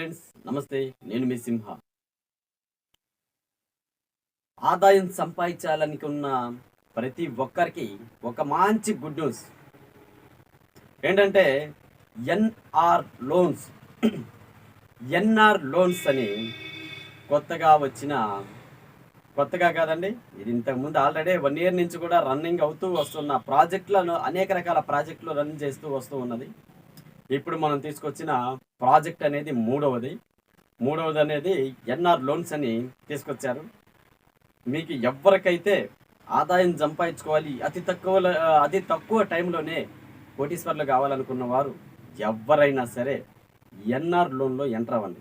Friends నమస్తే నేను మీ సింహ. ఆదాయం సంపాదించాలనుకున్న ప్రతి ఒక్కరికి ఒక మంచి గుడ్ న్యూస్ ఏంటంటే ఎన్ఆర్ లోన్స్ ఎన్ఆర్ లోన్స్ అని కొత్తగా వచ్చిన కొత్తగా కాదండి ఇది ఇంతకుముందు ఆల్రెడీ వన్ ఇయర్ నుంచి కూడా రన్నింగ్ అవుతూ వస్తున్న ప్రాజెక్టులను అనేక రకాల ప్రాజెక్టులు రన్ చేస్తూ వస్తూ ఉన్నది. ఇప్పుడు మనం తీసుకొచ్చిన ప్రాజెక్ట్ అనేది మూడవది. మూడవది అనేది ఎన్ఆర్ లోన్స్ అని తీసుకొచ్చారు. మీకు ఎవరికైతే ఆదాయం సంపాదించుకోవాలి అతి తక్కువ అతి తక్కువ టైంలోనే కోటీశ్వర్లు కావాలనుకున్న వారు ఎవరైనా సరే ఎన్ఆర్ లోన్లో ఎంటర్ అవ్వండి.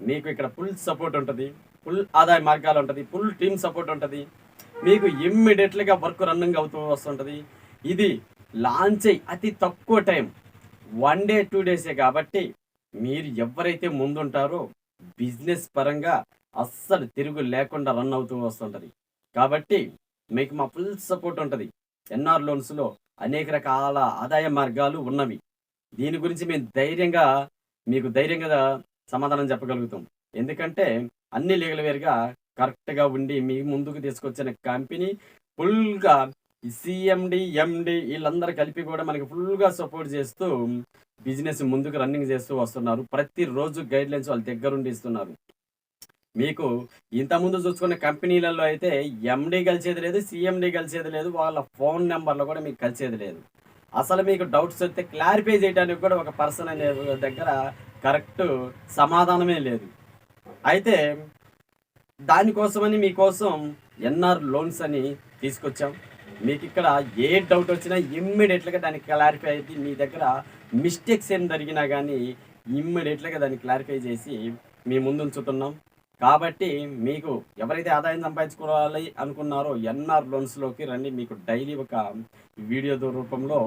మీకు ఇక్కడ ఫుల్ సపోర్ట్ ఉంటుంది ఫుల్ ఆదాయ మార్గాలు ఉంటుంది ఫుల్ టీమ్ సపోర్ట్ ఉంటుంది. మీకు ఇమ్మీడియట్లీగా వర్క్ రన్నింగ్ అవుతూ వస్తుంటుంది. ఇది లాంచ్ అయ్యి అతి తక్కువ టైం వన్ డే టూ డేసే కాబట్టి మీరు ఎవరైతే ముందుంటారో బిజినెస్ పరంగా అస్సలు తిరుగు లేకుండా రన్ అవుతూ వస్తుంటుంది. కాబట్టి మీకు మా ఫుల్ సపోర్ట్ ఉంటుంది. ఎన్ఆర్ లోన్స్లో అనేక రకాల ఆదాయ మార్గాలు ఉన్నవి. దీని గురించి మేము ధైర్యంగా మీకు ధైర్యంగా సమాధానం చెప్పగలుగుతాం. ఎందుకంటే అన్ని లీగల్ వేర్గా కరెక్ట్గా ఉండి మీ ముందుకు తీసుకొచ్చిన కంపెనీ ఫుల్గా సిఎండి ఎండి వీళ్ళందరూ కలిపి కూడా మనకి ఫుల్గా సపోర్ట్ చేస్తూ బిజినెస్ ముందుకు రన్నింగ్ చేస్తూ వస్తున్నారు. ప్రతిరోజు గైడ్ లైన్స్ వాళ్ళ దగ్గరుండి ఇస్తున్నారు. మీకు ఇంతకుముందు చూసుకున్న కంపెనీలలో అయితే ఎండి కలిసేది లేదు సిఎండి కలిసేది లేదు వాళ్ళ ఫోన్ నెంబర్లో కూడా మీకు కలిసేది లేదు. అసలు మీకు డౌట్స్ వస్తే క్లారిఫై చేయడానికి కూడా ఒక పర్సన్ అనే దగ్గర కరెక్ట్ సమాధానమే లేదు. అయితే దానికోసమని మీకోసం ఎన్ఆర్ లోన్స్ అని తీసుకొచ్చాం. మీకు ఇక్కడ ఏ డౌట్ వచ్చినా ఇమ్మీడియట్గా దానికి క్లారిఫై అయితే మీ దగ్గర మిస్టేక్స్ ఏం జరిగినా కానీ ఇమ్మీడియట్గా దాన్ని క్లారిఫై చేసి మీ ముందు ఉంచుతున్నాం. కాబట్టి మీకు ఎవరైతే ఆదాయం సంపాదించుకోవాలి అనుకున్నారో ఎన్ఆర్ లోన్స్లోకి రండి. మీకు డైలీ ఒక వీడియో రూపంలో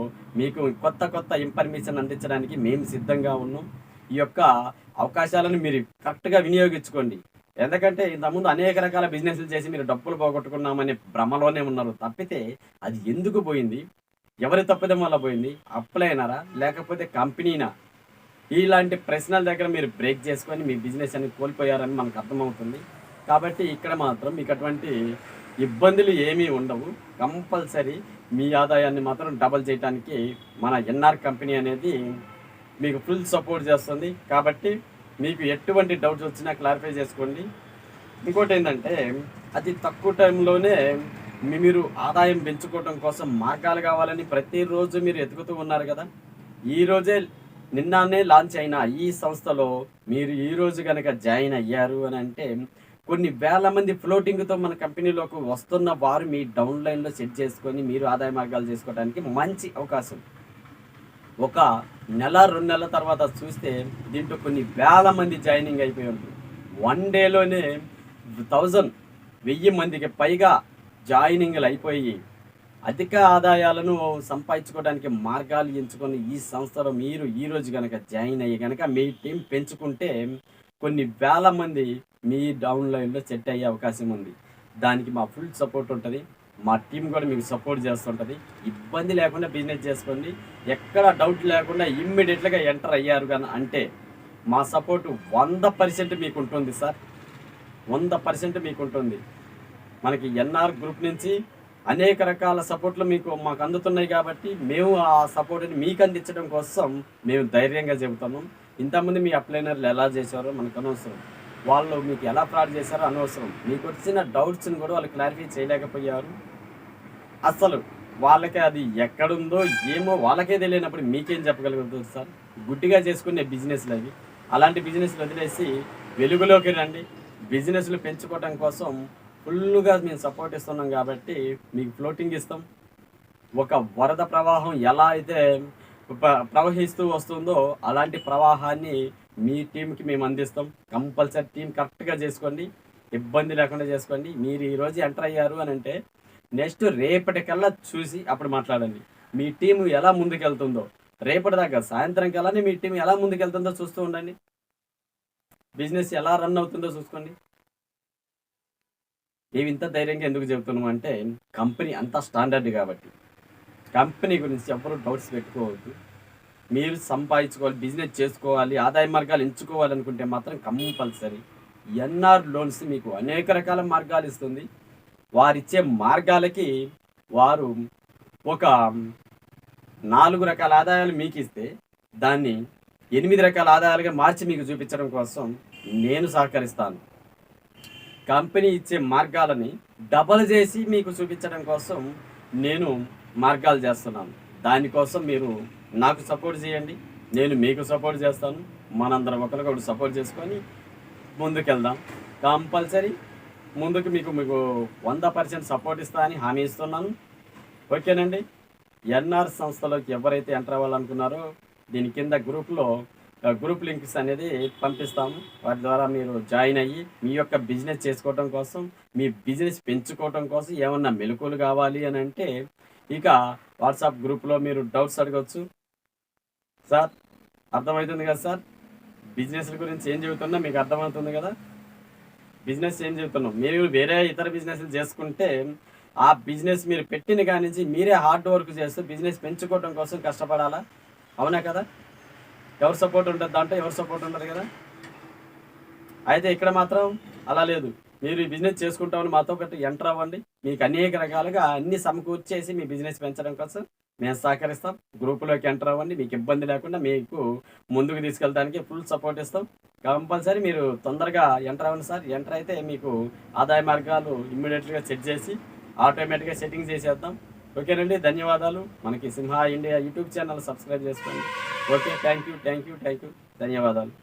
మీకు కొత్త కొత్త ఇన్ఫర్మేషన్ అందించడానికి మేము సిద్ధంగా ఉన్నాం. ఈ యొక్క అవకాశాలను మీరు కరెక్ట్గా వినియోగించుకోండి. ఎందుకంటే ఇంతకుముందు అనేక రకాల బిజినెస్లు చేసి మీరు డబ్బులు పోగొట్టుకున్నామనే భ్రమలోనే ఉన్నారు. తప్పితే అది ఎందుకు పోయింది? ఎవరి తప్పిదం వల్ల పోయింది? అప్పులైనారా లేకపోతే కంపెనీనా? ఇలాంటి ప్రశ్నల దగ్గర మీరు బ్రేక్ చేసుకొని మీ బిజినెస్ అని కోల్పోయారని మనకు అర్థమవుతుంది. కాబట్టి ఇక్కడ మాత్రం మీకు అటువంటి ఇబ్బందులు ఏమీ ఉండవు. కంపల్సరీ మీ ఆదాయాన్ని మాత్రం డబల్ చేయడానికి మన ఎన్ఆర్ కంపెనీ అనేది మీకు ఫుల్ సపోర్ట్ చేస్తుంది. కాబట్టి మీకు ఎటువంటి డౌట్స్ వచ్చినా క్లారిఫై చేసుకోండి. ఇంకోటి ఏంటంటే అతి తక్కువ టైంలోనే మీరు ఆదాయం పెంచుకోవడం కోసం మార్గాలు కావాలని ప్రతిరోజు మీరు ఎతుకుతూ ఉన్నారు కదా. ఈరోజే నిన్ననే లాంచ్ అయిన ఈ సంస్థలో మీరు ఈ రోజు కనుక జాయిన్ అయ్యారు అని అంటే కొన్ని వేల మంది ఫ్లోటింగ్తో మన కంపెనీలోకి వస్తున్న వారు మీ డౌన్లైన్లో సెట్ చేసుకొని మీరు ఆదాయ మార్గాలు చేసుకోవడానికి మంచి అవకాశం. ఒక నెల రెండు నెలల తర్వాత చూస్తే దీంట్లో కొన్ని వేల మంది జాయినింగ్ అయిపోయి ఉంటుంది వన్ డేలోనే థౌజండ్ వెయ్యి మందికి పైగా జాయినింగ్లు అయిపోయి అధిక ఆదాయాలను సంపాదించుకోవడానికి మార్గాలు ఎంచుకొని ఈ సంస్థలో మీరు ఈరోజు కనుక జాయిన్ అయ్యి కనుక మీ టీం పెంచుకుంటే కొన్ని వేల మంది మీ డౌన్లైన్లో సెట్ అయ్యే అవకాశం ఉంది. దానికి మా ఫుల్ సపోర్ట్ ఉంటుంది. మా టీం కూడా మీకు సపోర్ట్ చేస్తుంటుంది. ఇబ్బంది లేకుండా బిజినెస్ చేసుకోండి. ఎక్కడ డౌట్ లేకుండా ఇమ్మీడియట్గా ఎంటర్ అయ్యారు కానీ అంటే మా సపోర్ట్ వంద పర్సెంట్ మీకు ఉంటుంది సార్. వంద పర్సెంట్ మీకు ఉంటుంది. మనకి ఎన్ఆర్ గ్రూప్ నుంచి అనేక రకాల సపోర్ట్లు మీకు మాకు అందుతున్నాయి కాబట్టి మేము ఆ సపోర్ట్ని మీకు అందించడం కోసం మేము ధైర్యంగా చెబుతున్నాం. ఇంతమంది మీ అప్లైనర్లు ఎలా చేశారో మనకు అనవసరం. వాళ్ళు మీకు ఎలా ఫ్రాడ్ చేశారో అనవసరం. మీకు వచ్చిన డౌట్స్ని కూడా వాళ్ళు క్లారిఫై చేయలేకపోయారు. అసలు వాళ్ళకి అది ఎక్కడుందో ఏమో వాళ్ళకే తెలియనప్పుడు మీకేం చెప్పగలుగుతుంది సార్? గుడ్డిగా చేసుకునే బిజినెస్లు అవి. అలాంటి బిజినెస్లు వదిలేసి వెలుగులోకి రండి. బిజినెస్లు పెంచుకోవడం కోసం ఫుల్గా మేము సపోర్ట్ ఇస్తున్నాం కాబట్టి మీకు ఫ్లోటింగ్ ఇస్తాం. ఒక వరద ప్రవాహం ఎలా అయితే ప్రవహిస్తూ వస్తుందో అలాంటి ప్రవాహాన్ని మీ టీంకి మేము అందిస్తాం. కంపల్సరీ టీం కరెక్ట్గా చేసుకోండి. ఇబ్బంది లేకుండా చేసుకోండి. మీరు ఈరోజు ఎంటర్ అయ్యారు అని అంటే నెక్స్ట్ రేపటికల్లా చూసి అప్పుడు మాట్లాడండి. మీ టీం ఎలా ముందుకెళ్తుందో. రేపటి దాకా సాయంత్రం కల్లానే మీ టీం ఎలా ముందుకెళ్తుందో చూస్తూ ఉండండి. బిజినెస్ ఎలా రన్ అవుతుందో చూసుకోండి. మేము ఇంత ధైర్యంగా ఎందుకు చెబుతున్నాం అంటే కంపెనీ అంత స్టాండర్డ్ కాబట్టి. కంపెనీ గురించి ఎవరు డౌట్స్ పెట్టుకోవద్దు. మీరు సంపాదించుకోవాలి బిజినెస్ చేసుకోవాలి ఆదాయ మార్గాలు ఎంచుకోవాలనుకుంటే మాత్రం కంపల్సరీ ఎన్ఆర్ లోన్స్ మీకు అనేక రకాల మార్గాలు ఇస్తుంది. వారిచ్చే మార్గాలకి వారు ఒక నాలుగు రకాల ఆదాయాలు మీకు ఇస్తే దాన్ని ఎనిమిది రకాల ఆదాయాలుగా మార్చి మీకు చూపించడం కోసం నేను సహకరిస్తాను. కంపెనీ ఇచ్చే మార్గాలని డబల్ చేసి మీకు చూపించడం కోసం నేను మార్గాలు చేస్తున్నాను. దానికోసం మీరు నాకు సపోర్ట్ చేయండి. నేను మీకు సపోర్ట్ చేస్తాను. మనందరం ఒకరికొకరు సపోర్ట్ చేసుకొని ముందుకెళ్దాం. కంపల్సరీ ముందుకు మీకు మీకు వంద పర్సెంట్ సపోర్ట్ ఇస్తా అని హామీ ఇస్తున్నాను. ఓకేనండి? ఎన్ఆర్ సంస్థలోకి ఎవరైతే ఎంటర్ అవ్వాలనుకున్నారో దీని కింద గ్రూప్లో గ్రూప్ లింక్స్ అనేది పంపిస్తాము. వాటి ద్వారా మీరు జాయిన్ అయ్యి మీ యొక్క బిజినెస్ చేసుకోవటం కోసం మీ బిజినెస్ పెంచుకోవటం కోసం ఏమన్నా మెలకువలు కావాలి అని అంటే ఇక వాట్సాప్ గ్రూప్లో మీరు డౌట్స్ అడగవచ్చు సార్ అర్థమవుతుంది కదా సార్? బిజినెస్ల గురించి ఏం చెబుతున్నా మీకు అర్థమవుతుంది కదా? బిజినెస్ ఏం చెబుతున్నాం? మీరు వేరే ఇతర బిజినెస్లు చేసుకుంటే ఆ బిజినెస్ మీరు పెట్టిన కాడి నుంచి మీరే హార్డ్ వర్క్ చేస్తూ బిజినెస్ పెంచుకోవడం కోసం కష్టపడాలా? అవునా కదా? ఎవరు సపోర్ట్ ఉంటుంది దాంట్లో? ఎవరు సపోర్ట్ ఉండదు కదా? అయితే ఇక్కడ మాత్రం అలా లేదు. మీరు ఈ బిజినెస్ చేసుకుంటామని మాతో పాటు ఎంటర్ అవ్వండి. మీకు అనేక రకాలుగా అన్ని సమకూర్చేసి మీ బిజినెస్ పెంచడం కోసం మేము సహకరిస్తాం. గ్రూపులోకి ఎంటర్ అవ్వండి. మీకు ఇబ్బంది లేకుండా మీకు ముందుకు తీసుకెళ్ళడానికి ఫుల్ సపోర్ట్ ఇస్తాం. కంపల్సరీ మీరు తొందరగా ఎంటర్ అవ్వండి సార్. ఎంటర్ అయితే మీకు ఆదాయ మార్గాలు ఇమ్మీడియట్గా సెట్ చేసి ఆటోమేటిక్గా సెట్టింగ్ చేసేద్దాం. ఓకేనండి. ధన్యవాదాలు. మనకి Simha India YouTube channel subscribe చేసుకోండి. Okay. Thank you thank you thank you ధన్యవాదాలు.